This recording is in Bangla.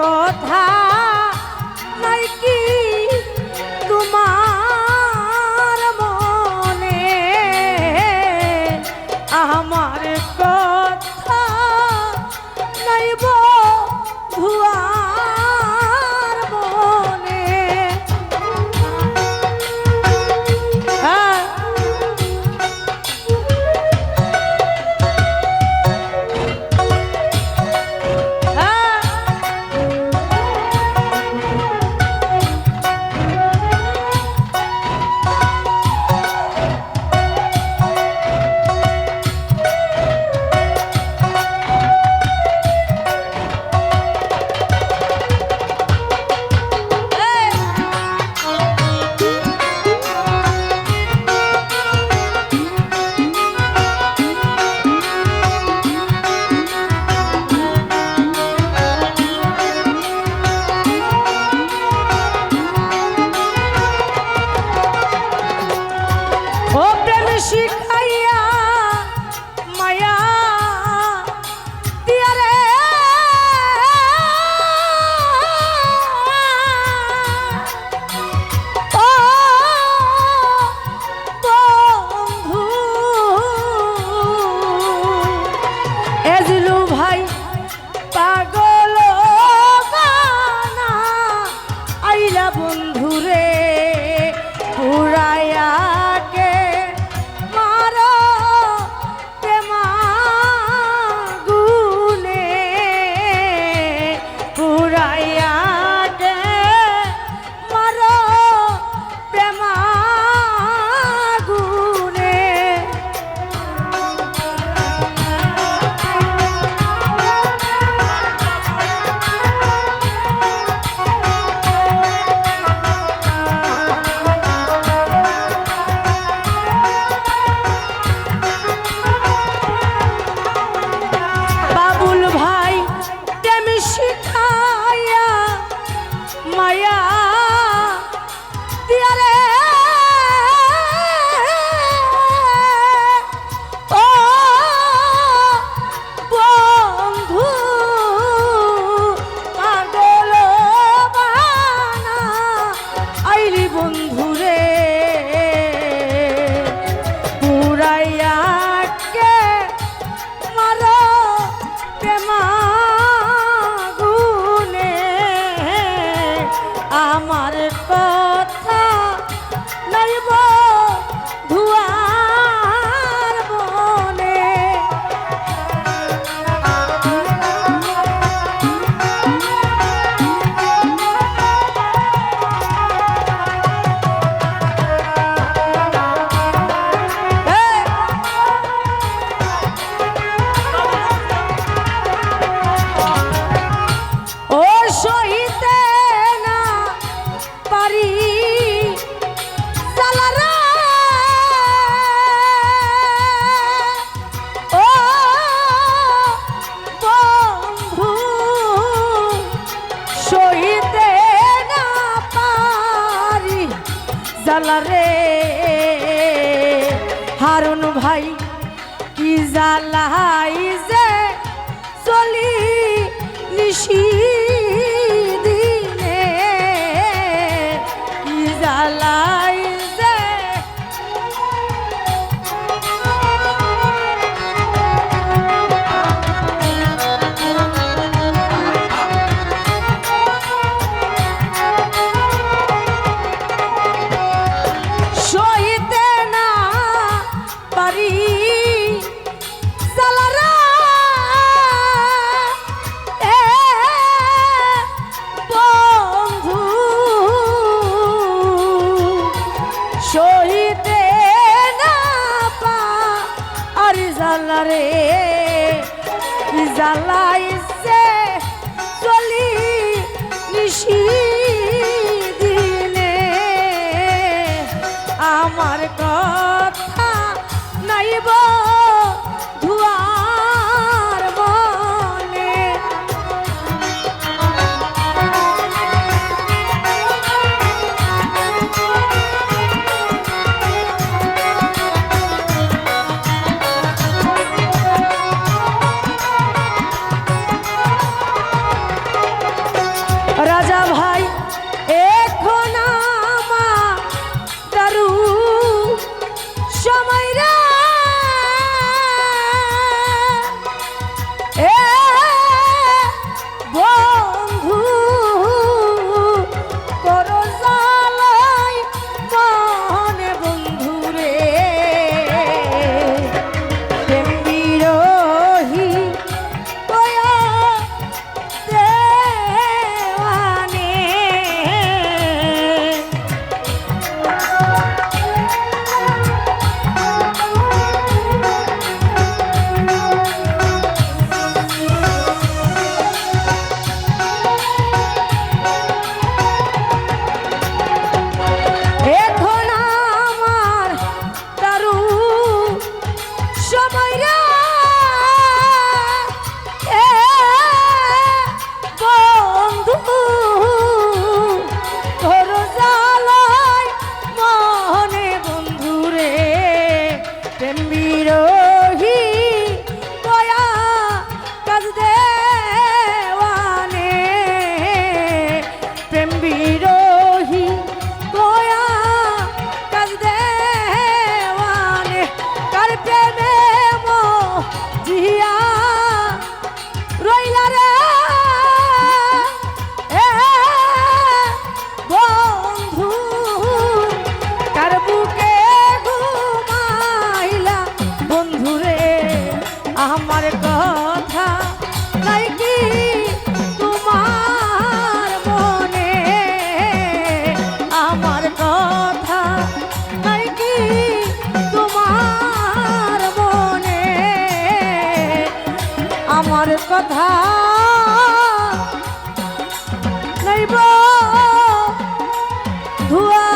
কথা নাই কি জ্বালা রে। হারুন ভাই কি জ্বালাই যে চলি নিশি? রাজ্যে চলি নিশি দিনে। আমার আমার কথা নাইব ধুয়া